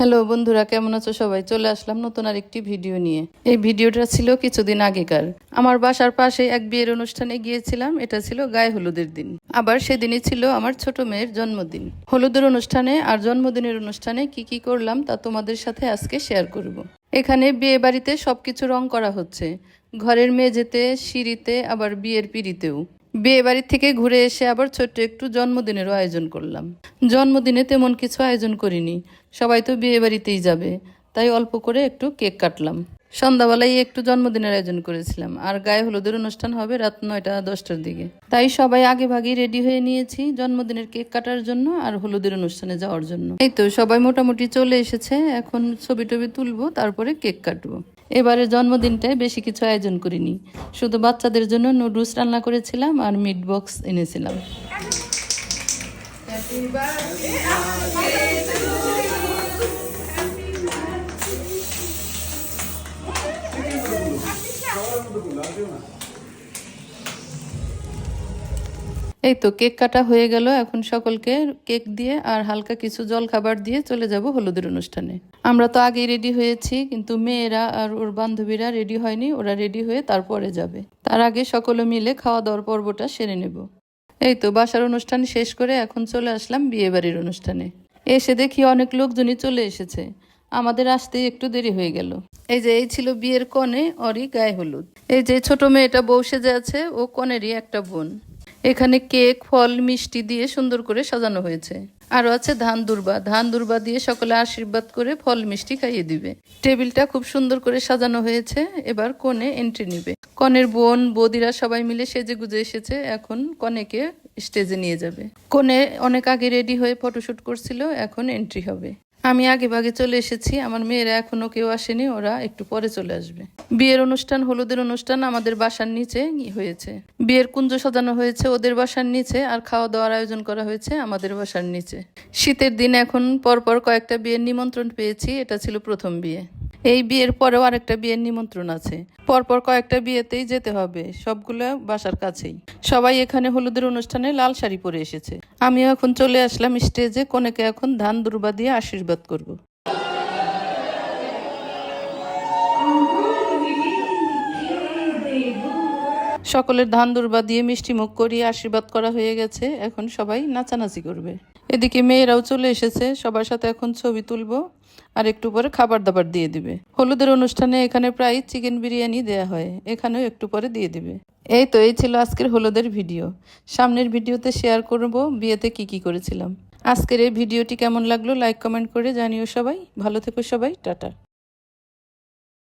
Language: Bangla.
হ্যালো বন্ধুরা, কেমন আছো সবাই? চলে আসলাম নতুন আর একটি ভিডিও নিয়ে। এই ভিডিওটা ছিল কিছুদিন আগেকার। আমার বাসার পাশে এক বিয়ের অনুষ্ঠানে গিয়েছিলাম, এটা ছিল গায়ে হলুদের দিন। আবার সেদিনই ছিল আমার ছোট মেয়ের জন্মদিন। হলুদের অনুষ্ঠানে আর জন্মদিনের অনুষ্ঠানে কি কি করলাম তা তোমাদের সাথে আজকে শেয়ার করব। এখানে বিয়ে বাড়িতে সবকিছু রং করা হচ্ছে। ঘরের মেঝেতে, সিঁড়িতে, আবার বিয়ের পিড়িতেও। বিয়ে বাড়ির থেকে ঘুরে এসে আবার ছোট্ট একটু জন্মদিনেরও আয়োজন করলাম। জন্মদিনে তেমন কিছু আয়োজন করিনি। সবাই তো বিয়ে বাড়িতেই যাবে। তাই অল্প করে একটু কেক কাটলাম। সন্ধ্যাবেলায় একটু জন্মদিনের আয়োজন করেছিলাম। আর গায়ে হলুদের অনুষ্ঠান হবে রাত নয়টা দশটার দিকে। তাই সবাই আগে ভাগেই রেডি হয়ে নিয়েছি জন্মদিনের কেক কাটার জন্য আর হলুদের অনুষ্ঠানে যাওয়ার জন্য। এই তো সবাই মোটামুটি চলে এসেছে। এখন ছবি টবি তুলবো, তারপরে কেক কাটবো। এবারে জন্মদিনটায় বেশি কিছু আয়োজন করিনি। শুধু বাচ্চাদের জন্য নুডলস রান্না করেছিলাম আর মিট বক্স এনেছিলাম। এই তো কেক কাটা হয়ে গেল, এখন সকলকে কেক দিয়ে আর হালকা কিছু জল খাবার দিয়ে চলে যাব হলুদের অনুষ্ঠানে। আমরা তো আগেই রেডি হয়েছি, কিন্তু মেয়েরা আর ওর বান্ধবীরা রেডি হয়নি, ওরা রেডি হয়ে তারপরে যাবে। তার আগে সকলে মিলে খাওয়া দাওয়ার পর্বটা সেরে নেব। এই তো বাসার অনুষ্ঠান শেষ করে এখন চলে আসলাম বিয়ে বাড়ির অনুষ্ঠানে। এসে দেখি অনেক লোকজনই চলে এসেছে। আমাদের আসতেই একটু দেরি হয়ে গেল। এই যে, এই ছিল বিয়ের কনে অরি গায়ে হলুদ। এই যে, ছোট মেয়েটা বউ সেজে আছে, ও কনেরই একটা বোন। এখানে কেক, ফল, মিষ্টি দিয়ে সুন্দর করে সাজানো হয়েছে। আরও আছে ধান দুর্বা। ধান দুর্বা দিয়ে সকলে আশীর্বাদ করে ফল, মিষ্টি খাইয়ে দিবে। টেবিলটা খুব সুন্দর করে সাজানো হয়েছে। এবার কনে এন্ট্রি নিবে। কনের বোন, বদিরা সবাই মিলে সেজে গুজে এসেছে। এখন কনেকে স্টেজে নিয়ে যাবে। কনে অনেক আগে রেডি হয়ে ফটোশুট করছিল। এখন এন্ট্রি হবে। আমি আগে ভাগে চলে এসেছি, আমার মেয়েরা এখনও কেউ আসেনি, ওরা একটু পরে চলে আসবে। বিয়ের অনুষ্ঠান, হলুদের অনুষ্ঠান আমাদের বাসার নিচে হয়েছে। বিয়ের কুঞ্জ সাজানো হয়েছে ওদের বাসার নিচে, আর খাওয়া দাওয়ার আয়োজন করা হয়েছে আমাদের বাসার নিচে। শীতের দিন এখন পরপর কয়েকটা বিয়ের নিমন্ত্রণ পেয়েছি, এটা ছিল প্রথম বিয়ে। এই বিয়ের পরেও আরেকটা বিয়ের নিমন্ত্রণ আছে। পরপর কয়েকটা বিয়েতেই যেতে হবে, সবগুলো বাসার কাছেই। সবাই এখানে হলুদের অনুষ্ঠানে লাল শাড়ি পরে এসেছে। আমিও এখন চলে আসলাম স্টেজে, কোনেকে এখন ধান দুর্বা দিয়ে আশীর্বাদ করব। সকলের ধান দুর্বা দিয়ে মিষ্টি মুখ করিয়ে আশীর্বাদ করা হয়ে গেছে। এখন সবাই নাচানাচি করবে। এদিকে মেয়েরাও চলে এসেছে। সবার সাথে এখন ছবি তুলবো আর একটু পরে খাবার দাবার দিয়ে দিবে। হলুদের অনুষ্ঠানে এখানে প্রায় চিকেন বিরিয়ানি দেয়া হয়। এখানেও একটু পরে দিয়ে দিবে। এই তো, এই ছিল আজকের হলুদের ভিডিও। সামনের ভিডিওতে শেয়ার করব বিয়েতে কি কি করেছিলাম। আজকের এই ভিডিওটি কেমন লাগল লাইক কমেন্ট করে জানিও সবাই। ভালো থেকো সবাই, টাটা।